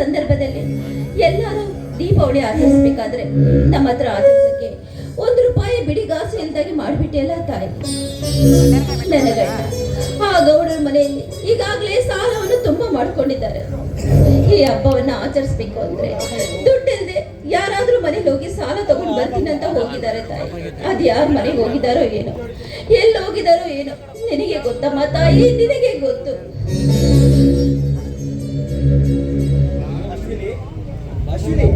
ಸಂದರ್ಭದಲ್ಲಿ ಎಲ್ಲರೂ ದೀಪಾವಳಿ ಆಚರಿಸ್ಬೇಕಾದ್ರೆ ನಮ್ಮ ಹತ್ರ ಆಚರಿಸಕ್ಕೆ ಒಂದು ರೂಪಾಯಿ ಬಿಡಿಗಾಸು ಇಲ್ದಾಗಿ ಮಾಡಿಬಿಟ್ಟೆಲ್ಲ ತಾಯಿ. ಆ ಗೌಡರ ಮನೆಯಲ್ಲಿ ಈಗಾಗಲೇ ಸಾಲವನ್ನು ತುಂಬಾ ಮಾಡ್ಕೊಂಡಿದ್ದಾರೆ. ಈ ಹಬ್ಬವನ್ನ ಆಚರಿಸ್ಬೇಕು ಅಂದ್ರೆ ದುಡ್ಡಿಲ್ದೆ ಯಾರಾದ್ರೂ ಮನೆಗೆ ಹೋಗಿ ಸಾಲ ತಗೊಂಡು ಬರ್ತೀನಿ ಅಂತ ಹೋಗಿದ್ದಾರೆ ತಾಯಿ. ಅದ್ ಯಾರ ಮನೆಗೆ ಹೋಗಿದಾರೋ ಏನೋ, ಎಲ್ಲಿ ಹೋಗಿದಾರೋ ಏನೋ, ನಿನಗೆ ಗೊತ್ತಮ್ಮ ತಾಯಿ, ನಿನಗೆ ಗೊತ್ತು. ಅಶ್ವಿನಿ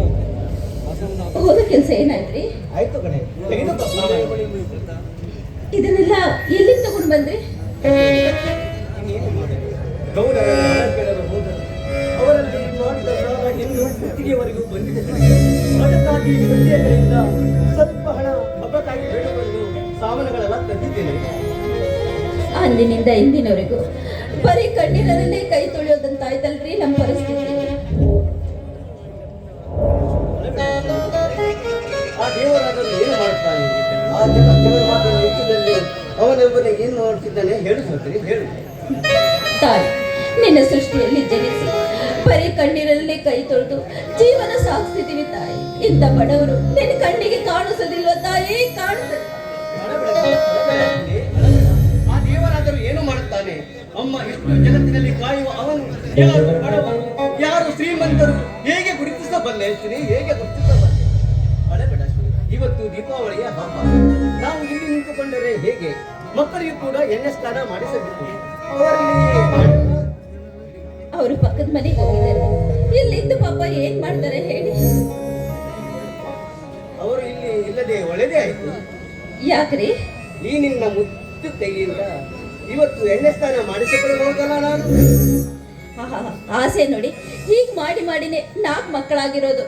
ಹೋದ ಕೆಲಸ ಏನಾಯ್ತ್ರಿ? ಆಯ್ತು ಕಣೆ. ಇದನ್ನೆಲ್ಲ ಎಲ್ಲಿಂದ ತಗೊಂಡು ಬಂದ್ರಿ. ಅವರಲ್ಲಿ ಮಾಡಿದ ಸಾಲ ಇನ್ನು ಬಂದಿದೆ ಅದಕ್ಕಾಗಿ ಸ್ವಲ್ಪ ಹಣ ಹಬ್ಬಕ್ಕಾಗಿ ಬೇಡಬಂದು ಸಾಮಾನುಗಳೆಲ್ಲ ತಂದಿದ್ದೇನೆ ಅಂದಿನಿಂದ ಇಂದಿನವರೆಗೂ ಬರೀ ಕಣ್ಣೀರಲ್ಲೇ ಕೈ ತೊಳೆಯೋದಂತಾಯ್ತಲ್ರಿ ನಮ್ಮ ಪರಿಸ್ಥಿತಿ. ಆ ಜನ ಜನರ ಮಾತನ್ನು ವೆಚ್ಚದಲ್ಲಿ ಅವನೊಬ್ಬನೇ ಏನು ಮಾಡ್ತಿದ್ದಾನೆ ಹೇಳು ಸತ್ರಿ ಹೇಳು. ತಾಯಿ ನಿನ್ನ ಸೃಷ್ಟಿಯಲ್ಲಿ ಜನಿಸಿ ಬರೀ ಕಣ್ಣೀರಲ್ಲಿ ಕೈ ತೊಳೆದು ಜೀವನ ಸಾಗಿಸ್ತಿದೀವಿ ತಾಯಿ. ಇಂಥ ಬಡವರು ನಿನ್ನ ಕಣ್ಣಿಗೆ ಕಾಣಿಸೋದಿಲ್ವ ತಾಯಿ? ಕಾಣಿಸ ಆ ದೇವರಾದರೂ ಏನು ಮಾಡುತ್ತಾನೆ? ಅಮ್ಮ ಇಷ್ಟು ಜಗತ್ತಿನಲ್ಲಿ ಕಾಯುವ ಅವನು ಯಾರು ಬಡವರು ಯಾರು ಶ್ರೀಮಂತರು? ಹೇಗೆ ಗುರುತಿಸಬಲ್ಲೆ? ಶ್ರೀ ಹೇಗೆ ಗುರುತಿಸಬಲ್ಲೆ? ಹಳೆ ಇವತ್ತು ದೀಪಾವಳಿಯ ಹಬ್ಬ. ನಾವು ಇಲ್ಲಿ ನಿಂತುಕೊಂಡರೆ ಹೇಗೆ? ಮಕ್ಕಳಿಗೂ ಕೂಡ ಎಣ್ಣೆ ಸ್ನಾನ ಮಾಡಿಸಬೇಕು. ಅವರು ಪಕ್ಕದ ಮನೆಗೆ ಹೋಗಿದ್ದಾರೆ. ಇಲ್ಲಿದ್ದು ಪಾಪ ಏನ್ ಮಾಡ್ತಾರೆ ಹೇಳಿ? ಅವರು ಇಲ್ಲಿ ಇಲ್ಲದೆ ಒಳ್ಳೇದೇ ಆಯ್ತು. ಯಾಕ್ರಿ? ಈ ನಿನ್ನ ಮುತ್ತು ಕೈಯಿಂದ ಇವತ್ತು ಎಣ್ಣೆ ಸ್ನಾನ ಮಾಡಿಸಿಕೊಳ್ಳಬಹುದಲ್ಲ ನಾನು? ಆಸೆ ನೋಡಿ. ಹೀಗೆ ಮಾಡಿ ಮಾಡಿನೇ ನಾಲ್ಕು ಮಕ್ಕಳಾಗಿರೋದು.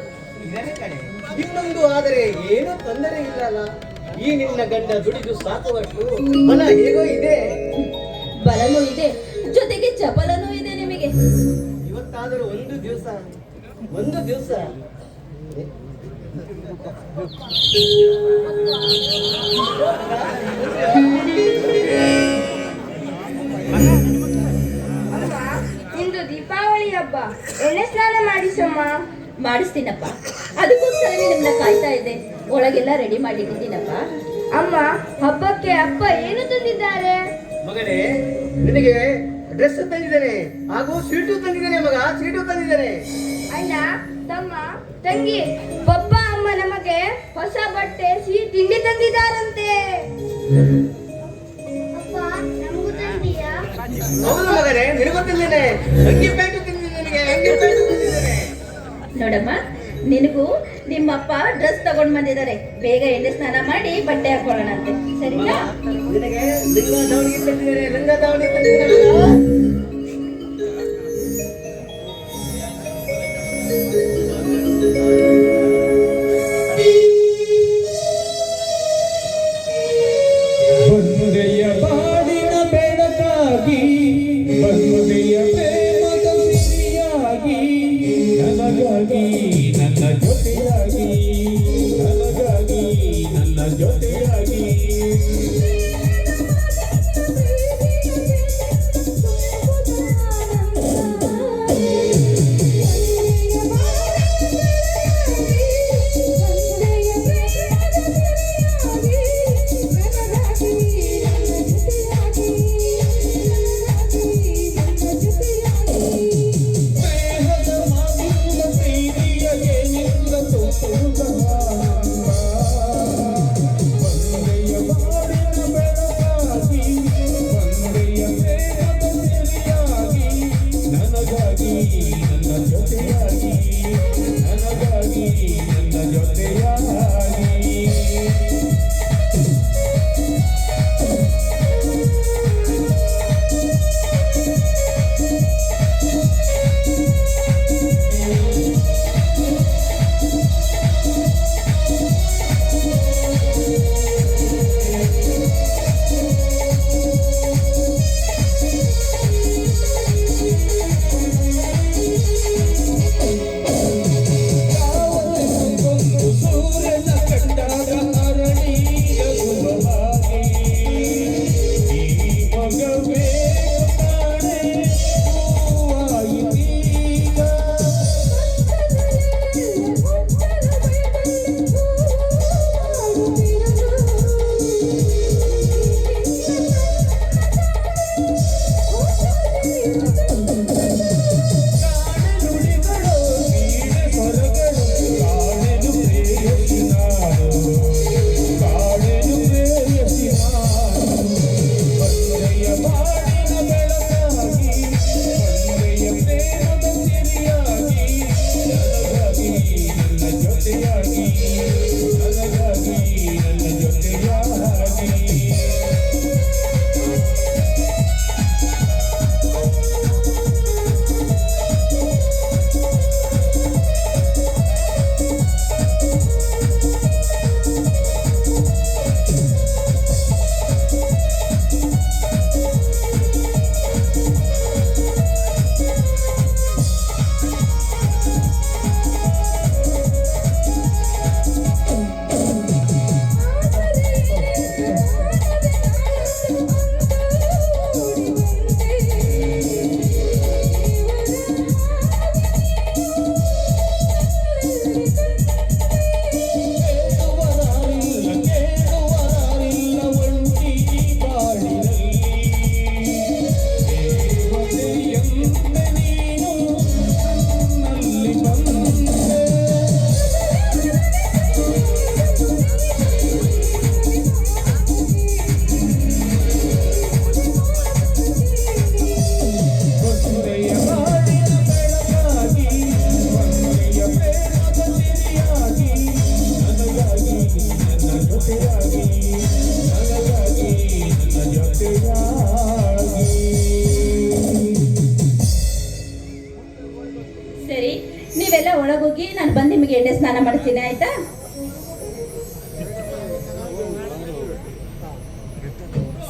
ಇದನ್ನೇ ಕಣೆ ಇನ್ನೊಂದು ಆದರೆ ಏನೂ ತೊಂದರೆ ಇಲ್ಲಲ್ಲ? ಈ ನಿನ್ನ ಗಂಡ ದುಡಿದು ಸಾಕುವಷ್ಟು ಬಲ ಹೇಗೋ ಇದೆ. ಬಲನೂ ಇದೆ. ಜೊತೆಗೆ ಚಪಲನೂ ಇದೆ ನಿಮಗೆ. ಇವತ್ತಾದರೂ ಒಂದು ದಿವಸ ಒಂದು ದಿವಸ. ಇಂದು ದೀಪಾವಳಿ ಹಬ್ಬ. ಎಣ್ಣೆ ಸ್ನಾನ ಮಾಡಿಸಮ್ಮ? ಮಾಡಿಸ್ತೀನಪ್ಪ. ಅದಕ್ಕೋಸ್ಕರನೇ ನಿಮ್ಮನ್ನ ಕಾಯ್ತಾ ಇದ್ದೆ. ಒಳಗೆಲ್ಲ ರೆಡಿ ಮಾಡಿಟ್ಟಿದ್ದೀನಪ್ಪ ಅಮ್ಮ ಹಬ್ಬಕ್ಕೆ ಅಪ್ಪ ಏನು ತಂದಿದ್ದಾರೆ? ಮಗನೇ ನಿನಗೆ ಡ್ರೆಸ್ ತಂದಿದ್ದೇನೆ. ಹಾಗೂ ಸ್ವೀಟು ತಂದಿದ್ದೇನೆ ಮಗ ಸ್ವೀಟು ತಂದಿದ್ದೇನೆ. ಅಣ್ಣ ತಮ್ಮ ತಂಗಿ ಪಪ್ಪ ಅಮ್ಮ ನಮಗೆ ಹೊಸ ಬಟ್ಟೆ ಸಿಹಿ ತಿಂಡಿ ತಂದಿದ್ದಾರಂತೆ. ಹೌದು ಮಗನೇ ನಿನಗೂ ತಂದಿದ್ದೇನೆ. ತಂದಿದ್ದೇನೆ. ನೋಡಮ್ಮ ನಿನಗೂ ನಿಮ್ಮಪ್ಪ ಡ್ರೆಸ್ ತಗೊಂಡ್ ಬಂದಿದ್ದಾರೆ. ಬೇಗ ಎಣ್ಣೆ ಸ್ನಾನ ಮಾಡಿ ಬಟ್ಟೆ ಹಾಕೊಳ್ಳೋಣಂತೆ ಸರಿನಾ?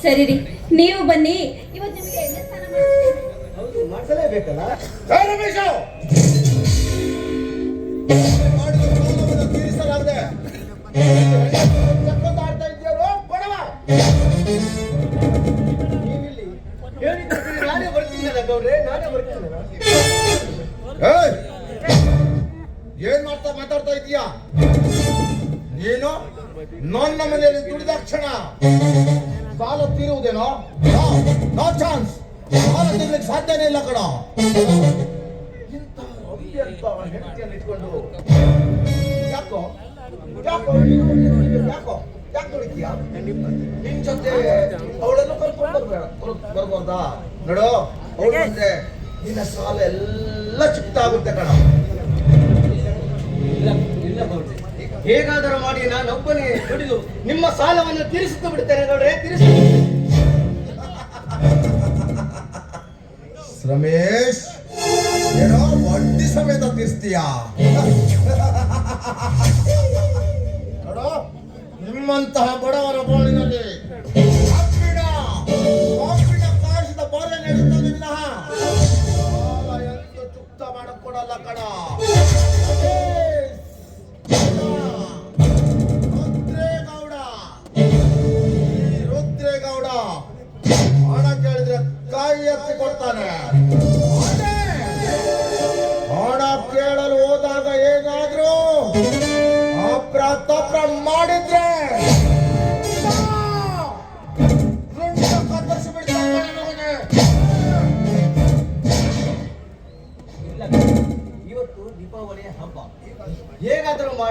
ಸರಿ ರೀ. ನೀವು ಬನ್ನಿ. ಇವತ್ತು ನಿಮಗೆ ಎಣ್ಣೆ ನಾನೇ ನಾನೇ! ಏನ್ ಮಾಡ್ತಾ ಮಾತಾಡ್ತಾ ಇದೀಯಾ ನೀನು ನನ್ನ ಮನೆಯಲ್ಲಿ ದುಡಿದ ಕ್ಷಣ. ಸಾಲ ತೀರುವುದೇನೋ? No chance. ಸಾಲ ತೀರ್ಲಿಕ್ಕೆ ಸಾಧ್ಯನೇ ಇಲ್ಲ ಕಣ. ಇಂಥ ಅವಳನ್ನು ಕರ್ಕೊಂಡು ನಿನ್ನ ಸಾಲ ಎಲ್ಲ ಚಿಕ್ತಾಗುತ್ತೆ ಕಣ. ಹೇಗಾದರೂ ಮಾಡಿ ನಾನು ದುಡಿದು ನಿಮ್ಮ ಸಾಲವನ್ನು ತೀರಿಸುತ್ತಾ ಬಿಡ್ತೇನೆ ನೋಡ್ರೆ, ತೀರಿಸ. ರಮೇಶ್, ಏನೋ ಬಡ್ಡಿ ಸಮೇತ ತೀರ್ಸ್ತೀಯಾ? ನೋಡೋ, ನಿಮ್ಮಂತಹ ಬಡವರ ಬಾಳಿನಲ್ಲಿ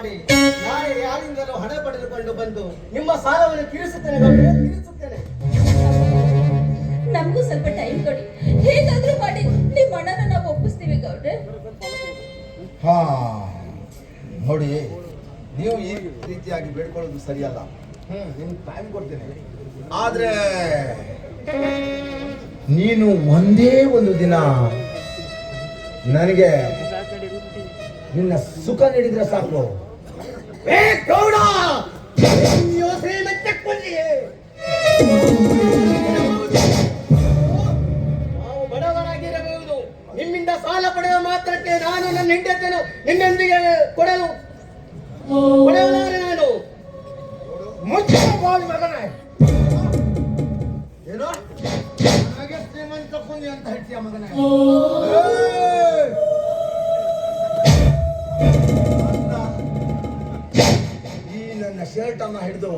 ಮಾಡಿ ನಾಳೆ ಯಾರಿಂದಲೂ ಹಣ ಪಡೆದುಕೊಂಡು ಬಂದು ನಿಮ್ಮ ಸಾಲವನ್ನು ತೀರಿಸುತ್ತೇನೆ ತೀರಿಸುತ್ತೇನೆ. ನಮಗೂ ಸ್ವಲ್ಪ ಟೈಮ್ ಕೊಡಿ. ಹೇಗಾದ್ರೂ ಮಾಡಿ ನಿಮ್ಮ ಅಣ್ಣನ ನಾವು ಒಪ್ಪಿಸ್ತೀವಿ ಗೌಡ್ರೆ. ಹಾ ನೋಡಿ ನೀವು ಈ ರೀತಿಯಾಗಿ ಬೇಡ್ಕೊಳ್ಳೋದು ಸರಿಯಲ್ಲ. ಹ್ಮ್ ನಿಮ್ಗೆ ಟೈಮ್ ಕೊಡ್ತೇನೆ. ಆದ್ರೆ ನೀನು ಒಂದೇ ಒಂದು ದಿನ ನನಗೆ ನಿನ್ನ ಸುಖ ನೀಡಿದ್ರೆ ಸಾಕು. ಏ ಗೌಡ! ಶ್ರೀಮಂತ ಕೊಂದಿಯೇ ನಾವು ಬಡವರಾಗಿರಬಹುದು. ನಿಮ್ಮಿಂದ ಸಾಲ ಪಡೆಯುವ ಮಾತ್ರಕ್ಕೆ ನಾನು ನನ್ನ ಹೆಂಡತಿಯನ್ನು ನಿನ್ನೊಂದಿಗೆ ಕೊಡಲು ಕೊಡಲಾರೆ ನಾನು. ಮುಚ್ಚ ಬಾಳ್ ಮಗನೇ. ಏನು? ಹಾಗೆ ಶ್ರೀಮಂತ ಕುಂದಿ ಅಂತ ಹೇಳ್ತೀಯ ಮಗನೇ. ನನ್ನ ಶರ್ಟ್ ಅನ್ನ ಹಿಡಿದು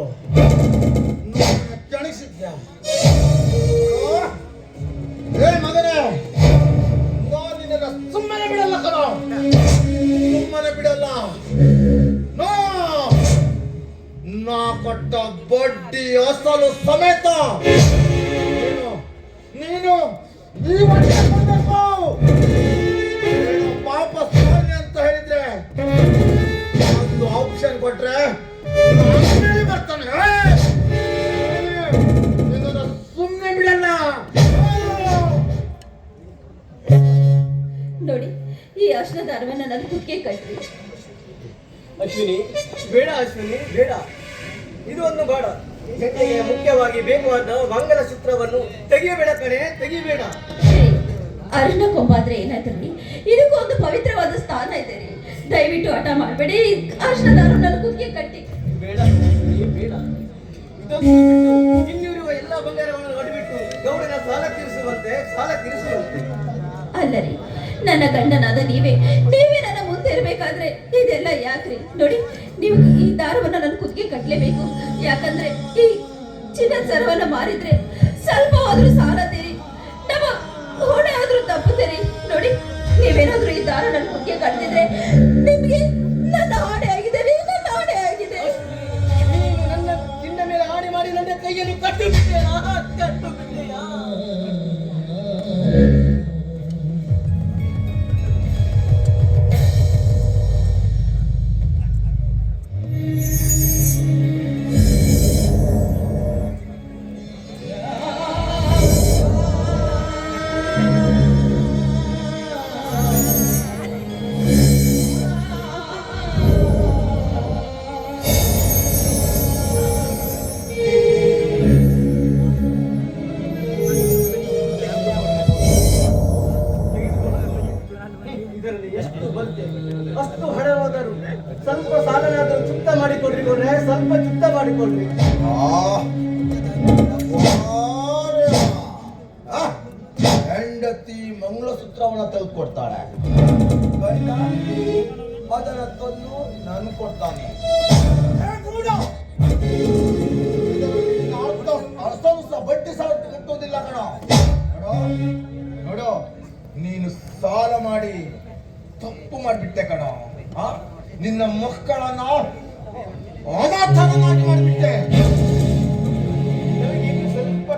ಕೆಣಸಿದ್ಯ ಏ ಮಗನೇ ನಾನು ನಿನ್ನ ಸುಮ್ಮನೆ ಬಿಡಲ್ಲ ಕಣ. ಸುಮ್ಮನೆ ಬಿಡಲ್ಲ. ನಾ. ಕೊಟ್ಟ ಬಡ್ಡಿ ಅಸಲು ಸಮೇತ. ನೀನು ನೀನು ಈ ಅಶ್ವಿನಿ ಬೇಡ. ಇದೊಂದು ಬೇಡ. ಹೆಣ್ಣಿಗೆ ಮುಖ್ಯವಾಗಿ ಬೇಕಾದ ಮಂಗಲ ಸೂತ್ರವನ್ನು ತೆಗೆಯಬೇಡ ಕಣೆ ತೆಗಿಬೇಡ ಅರಣ್ಯ ಕೊಂಬಾದ್ರೆ ಏನಾಯ್ತೀರಿ ಇದಕ್ಕೂ ಒಂದು ಪವಿತ್ರವಾದ ಸ್ಥಾನ ಇದೆ ರೀ. ದಯವಿಟ್ಟು ಹಠ ಮಾಡಬೇಡಿ. ಅರ್ಶನ ದಾರ ನನ್ನ ಕುತ್ತಿಗೆ ಕಟ್ಟಿ. ಬೇಡ ಬೇಡ. ಇನ್ನಿರುವ ಎಲ್ಲ ಬಂಗಾರವನ್ನು ನೋಡಿಬಿಟ್ಟು ಗೌಡನ ಸಾಲ ತೀರಿಸುವಂತೆ ಸಾಲ ತೀರಿಸುವಂತೆ. ಅಲ್ಲ ರೀ ನನ್ನ ಗಂಡನಾದ ನೀವೇ ನೀವೇ ಮುಂದೆ ಇರಬೇಕಾದ್ರೆ ಇದೆಲ್ಲ ಯಾಕ್ರಿ? ನೋಡಿ, ನೀವು ಈ ದಾರವನ್ನ ನನ್ನ ಕುದಿಗೆ ಕಟ್ಟಲೇಬೇಕು ಯಾಕಂದ್ರೆ ಈ ಚಿನ್ನ ಸರವನ್ನ ಮಾರಿದ್ರೆ ಸ್ವಲ್ಪ ಆದ್ರೂ ಸಾಲ ತೀರಿ, ನಮ್ಮ ಹೊಣೆ ಆದ್ರೂ ತಪ್ಪುತ್ತೀರಿ ನೋಡಿ, ನೀವೇನಾದ್ರೂ ಈ ದಾರ ನನ್ನ ಕುದಿಗೆ ಕಟ್ಟಿದ್ರೆ ಹೆಂಡತಿ ಮಂಗಳಸೂತ್ರವನ್ನ ತೆಗೆದುಕೊಡ್ತಾಳೆ. ಕೊಡ್ತಾಳೆ ಅದರ ತಂದು ನಾನು ಕೊಡ್ತಾನೆ. ಬಡ್ಡಿ ಸಾಲ ಕಟ್ಟೋದಿಲ್ಲ ಕಣ. ನೋಡು ನೀನು ಸಾಲ ಮಾಡಿ ತಪ್ಪು ಮಾಡಿಬಿಟ್ಟೆ ಕಣ? ನಿನ್ನ ಮಕ್ಕಳನ್ನ ಅನಾಥವನ್ನಾಗಿ ಮಾಡಿಬಿಟ್ಟೆ. ಸ್ವಲ್ಪ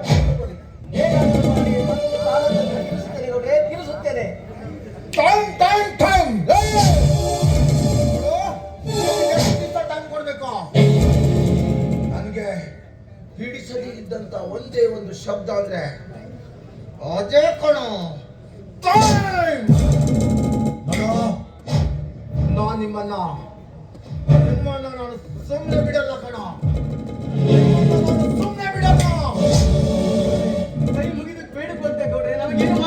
ಶಬ್ದ ಅಂದ್ರೆ ಅದೇ ಕಣ. ನಿಮ್ಮನ್ನ ನಿಮ್ಮನ್ನ ನಾನು ಸುಮ್ಮನೆ ಬಿಡಲ್ಲ ಕಣ. ಸುಮ್ಮನೆ ಬಿಡಲ್ಲ. ಕೈ ಮುಗಿದು ಬಂತೆ ಗೌಡ್ರೆ ನಮಗೇನು